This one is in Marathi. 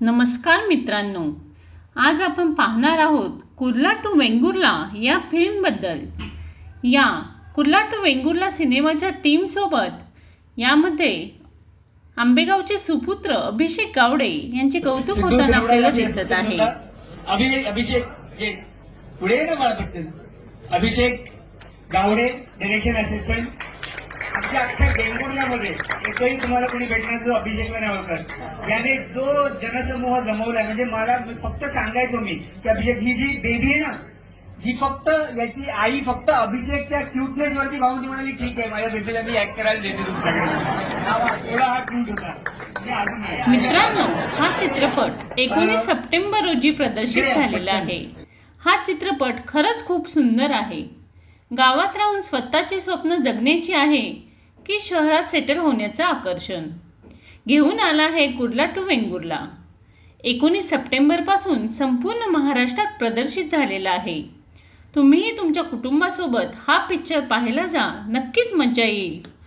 नमस्कार मित्रांनो. आज आपण पाहणार आहोत कुर्ला टू वेंगुर्ला या फिल्मबद्दल. या कुर्ला टू वेंगुर्ला सिनेमाच्या टीमसोबत यामध्ये आंबेगावचे सुपुत्र अभिषेक गावडे यांचे कौतुक होताना आपल्याला दिसत आहे. अभि अभिषेक अभिषेक गावडे डिरेक्शन असिस्टंट आमच्या अख्ख्या बेंगुर्ल्यामध्ये एकही तुम्हाला कोणी भेटणार जो नाही ओळखत याने जो जनसमूह जमवलाय म्हणजे मला फक्त सांगायचो मी की अभिषेक ही जी बेबी आहे ना ही फक्त याची आई फक्त अभिषेकच्या क्यूटनेस वरती पाहून ती म्हणाली ठीक आहे माझ्या बेबीला मी ऍक्ट करायला देते तुमच्याकडे. एवढा हा क्यूट होता. मित्रांनो हा चित्रपट एकोणीस सप्टेंबर रोजी प्रदर्शित झालेला आहे. हा चित्रपट खरंच खूप सुंदर आहे. गावात राहून स्वतःची स्वप्न जगण्याची आहे की शहरात सेटल होण्याचं आकर्षण. घेऊन आला आहे कुर्ला टू वेंगुर्ला. एकोणीस सप्टेंबरपासून संपूर्ण महाराष्ट्रात प्रदर्शित झालेला आहे. तुम्हीही तुमच्या कुटुंबासोबत हा पिक्चर पाहायला जा. नक्कीच मजा येईल.